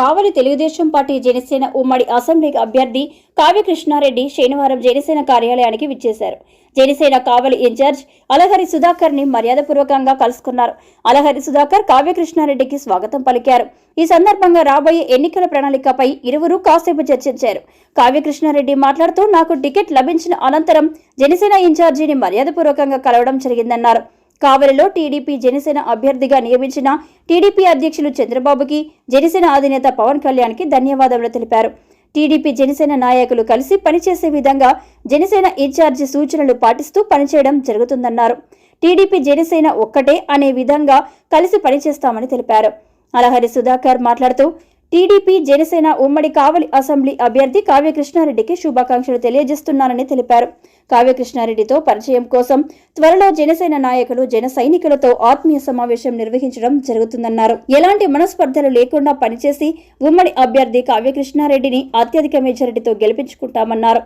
కావలి Telugu Desam party Janasena ఉమ్మడి assembly అభ్యర్థి కావ్య కృష్ణారెడ్డి శనివారం జనసేన కార్యాలయానికి విచ్చేశారు. జనసేన కావలి ఇన్ఛార్జ్ అలహరి సుధాకర్ని మర్యాదపూర్వకంగా కలుసుకున్నారు. అలహరి సుధాకర్ కావ్య కృష్ణారెడ్డికి స్వాగతం పలికారు. ఈ సందర్భంగా రాబోయే ఎన్నికల ప్రణాళికపై ఇరువురు కాసేపు చర్చించారు. కావ్యకృష్ణారెడ్డి మాట్లాడుతూ నాకు టికెట్ లభించిన అనంతరం జనసేన ఇన్ఛార్జిని మర్యాదపూర్వకంగా కలవడం జరిగిందన్నారు. కావలిలో టీడీపీ జనసేన అభ్యర్థిగా నియమించిన టీడీపీ అధ్యక్షులు చంద్రబాబుకి జనసేన అధినేత పవన్ కళ్యాణ్కి ధన్యవాదాలు తెలిపారు. టీడీపీ జనసేన నాయకులు కలిసి పనిచేసే విధంగా జనసేన ఇన్ఛార్జి సూచనలు పాటిస్తూ పనిచేయడం జరుగుతుందన్నారు. టీడీపీ జనసేన ఒక్కటే అనే విధంగా కలిసి పనిచేస్తామని తెలిపారు. అలహరి సుధాకర్ మాట్లాడుతూ టీడీపీ జనసేన ఉమ్మడి కావలి అసెంబ్లీ అభ్యర్థి కావ్య కృష్ణారెడ్డికి శుభాకాంక్షలు తెలియజేస్తున్నానని తెలిపారు. కావ్యకృష్ణారెడ్డితో పరిచయం కోసం త్వరలో జనసేన నాయకులు జన సైనికులతో ఆత్మీయ సమావేశం నిర్వహించడం జరుగుతుందన్నారు. ఎలాంటి మనస్పర్ధలు లేకుండా పనిచేసి ఉమ్మడి అభ్యర్థి కావ్యకృష్ణారెడ్డిని అత్యధిక మెజారిటీతో గెలిపించుకుంటామన్నారు.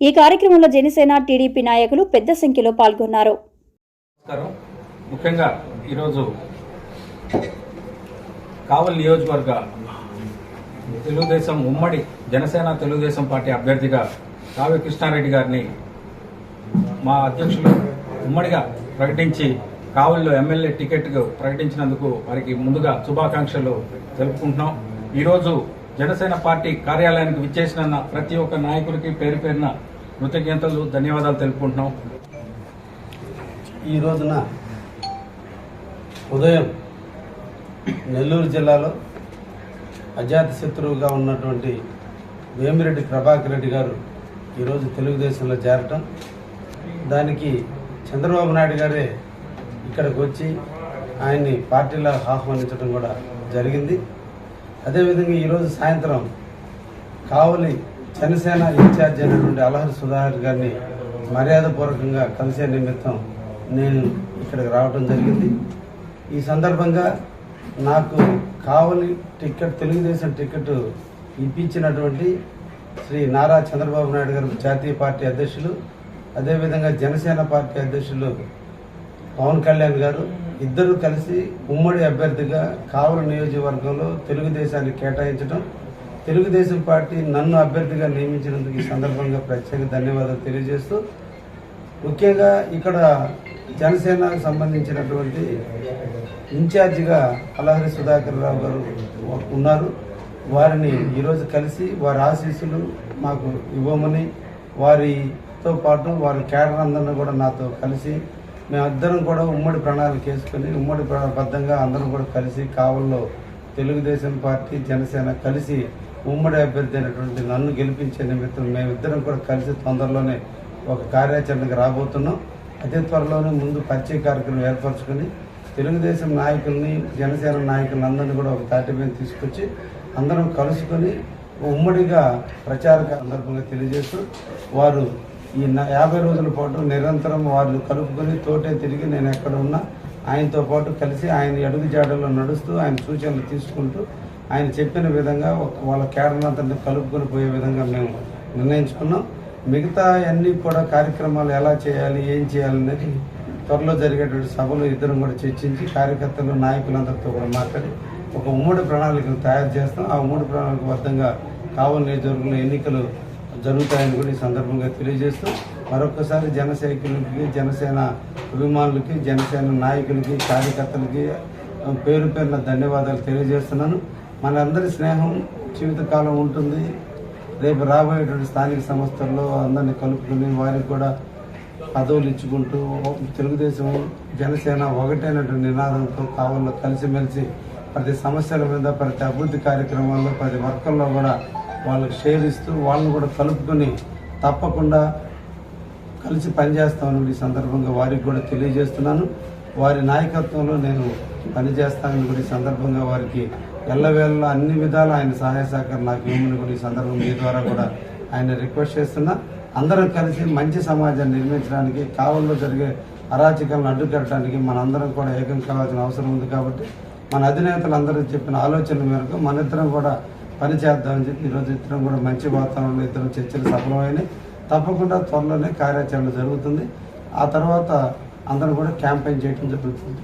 ఈ కార్యక్రమంలో జనసేన టీడీపీ నాయకులు పెద్ద సంఖ్యలో పాల్గొన్నారు. ముఖ్యంగా ఈరోజు కావల్ నియోజకవర్గ తెలుగుదేశం ఉమ్మడి జనసేన తెలుగుదేశం పార్టీ అభ్యర్థిగా కావ్య కృష్ణారెడ్డి గారిని మా అధ్యక్షులు ఉమ్మడిగా ప్రకటించి కావలిలో ఎమ్మెల్యే టికెట్ ప్రకటించినందుకు వారికి ముందుగా శుభాకాంక్షలు తెలుపుకుంటున్నాం. ఈరోజు జనసేన పార్టీ కార్యాలయానికి విచ్చేసిన ప్రతి ఒక్క నాయకుడికి పేరు పేరున కృతజ్ఞతలు ధన్యవాదాలు తెలుపుకుంటున్నాం. ఈ రోజున ఉదయం నెల్లూరు జిల్లాలో అజాత శత్రువుగా ఉన్నటువంటి వేమిరెడ్డి ప్రభాకర్ రెడ్డి గారు ఈరోజు తెలుగుదేశంలో చేరటం దానికి చంద్రబాబు నాయుడు గారే ఇక్కడికి వచ్చి ఆయన్ని పార్టీలో ఆహ్వానించడం కూడా జరిగింది. అదేవిధంగా ఈరోజు సాయంత్రం కావలి జనసేన ఇన్ఛార్జ్ అయినటువంటి అలహరి సుధాకర్ గారిని మర్యాదపూర్వకంగా కలిసే నిమిత్తం నేను ఇక్కడికి రావడం జరిగింది. ఈ సందర్భంగా నాకు కావలి టికెట్ తెలుగుదేశం టికెట్ ఇప్పించినటువంటి శ్రీ నారా చంద్రబాబు నాయుడు గారు జాతీయ పార్టీ అధ్యక్షులు అదేవిధంగా జనసేన పార్టీ అధ్యక్షులు పవన్ కళ్యాణ్ గారు ఇద్దరు కలిసి ఉమ్మడి అభ్యర్థిగా కావలి నియోజకవర్గంలో తెలుగుదేశాన్ని కేటాయించడం తెలుగుదేశం పార్టీ నన్ను అభ్యర్థిగా నియమించినందుకు ఈ సందర్భంగా ప్రత్యేక ధన్యవాదాలు తెలియజేస్తూ ముఖ్యంగా ఇక్కడ జనసేనకు సంబంధించినటువంటి ఇన్ఛార్జిగా అలహరి సుధాకర్ రావు గారు ఉన్నారు. వారిని ఈరోజు కలిసి వారి ఆశీస్సులు మాకు ఇవ్వమని వారి తో పాటు వారి క్యాడర్ అందరిని కూడా నాతో కలిసి మేమిద్దరం కూడా ఉమ్మడి ప్రణాళిక వేసుకొని ఉమ్మడి బద్ధంగా అందరం కూడా కలిసి కావల్లో తెలుగుదేశం పార్టీ జనసేన కలిసి ఉమ్మడి అభ్యర్థి అయినటువంటి నన్ను గెలిపించే నిమిత్తం మేమిద్దరం కూడా కలిసి తొందరలోనే ఒక కార్యాచరణకు రాబోతున్నాం. అదే త్వరలోనే ముందు పరిచయ కార్యక్రమం ఏర్పరచుకొని తెలుగుదేశం నాయకుల్ని జనసేన నాయకులను అందరినీ కూడా ఒక తాటి మీద తీసుకొచ్చి అందరం కలుసుకొని ఉమ్మడిగా ప్రచార సందర్భంగా తెలియజేస్తూ వారు ఈ యాభై రోజుల పాటు నిరంతరం వారు కలుపుకొని తోటే తిరిగి నేను ఎక్కడ ఉన్నా ఆయనతో పాటు కలిసి ఆయన అడుగు జాడల్లో నడుస్తూ ఆయన సూచనలు తీసుకుంటూ ఆయన చెప్పిన విధంగా వాళ్ళ కేడర్నంతని కలుపుకొని పోయే విధంగా మేము నిర్ణయించుకున్నాం. మిగతా అన్నీ కూడా కార్యక్రమాలు ఎలా చేయాలి ఏం చేయాలనేది త్వరలో జరిగేటువంటి సభలు ఇద్దరం కూడా చర్చించి కార్యకర్తలు నాయకులందరితో కూడా మాట్లాడి ఒక ఉమ్మడి ప్రణాళికను తయారు చేస్తాం. ఆ ఉమ్మడి ప్రణాళిక బద్దంగా కావలి నియోజకవర్గంలో ఎన్నికలు జరుగుతాయని కూడా ఈ సందర్భంగా తెలియజేస్తూ మరొకసారి జన జనసేన అభిమానులకి జనసేన నాయకులకి కార్యకర్తలకి పేరు పేరున ధన్యవాదాలు తెలియజేస్తున్నాను. మనందరి స్నేహం జీవితకాలం ఉంటుంది. రేపు రాబోయేటువంటి స్థానిక సంస్థల్లో అందరినీ కలుపుకుని వారికి కూడా పదవులు ఇచ్చుకుంటూ తెలుగుదేశం జనసేన ఒకటైనటువంటి నినాదంతో కావాలో కలిసిమెలిసి ప్రతి సమస్యల మీద ప్రతి అభివృద్ధి కార్యక్రమాల్లో ప్రతి వర్కల్లో కూడా వాళ్ళకి షేర్ ఇస్తూ వాళ్ళని కూడా కలుపుకొని తప్పకుండా కలిసి పనిచేస్తామని ఈ సందర్భంగా వారికి కూడా తెలియజేస్తున్నాను. వారి నాయకత్వంలో నేను పనిచేస్తానని కూడా ఈ సందర్భంగా వారికి ఎల్లవేళ అన్ని విధాలు ఆయన సహాయ సహకారం నాకు ఇవ్వమని కూడా ఈ సందర్భం మీ ద్వారా కూడా ఆయన రిక్వెస్ట్ చేస్తున్నా. అందరం కలిసి మంచి సమాజాన్ని నిర్మించడానికి కావల్లో జరిగే అరాచకాలను అడ్డుకట్టడానికి మనందరం కూడా ఏకం కావాల్సిన అవసరం ఉంది కాబట్టి మన అధినేతలు అందరూ చెప్పిన ఆలోచనల మేరకు మన ఇద్దరం పని చేద్దామని చెప్పి ఈరోజు ఇద్దరం కూడా మంచి వాతావరణంలో ఇద్దరం చర్చలు సఫలమైనవి తప్పకుండా త్వరలోనే కార్యాచరణ జరుగుతుంది. ఆ తర్వాత అందరం కూడా క్యాంపెయిన్ చేయడం జరుగుతుంది.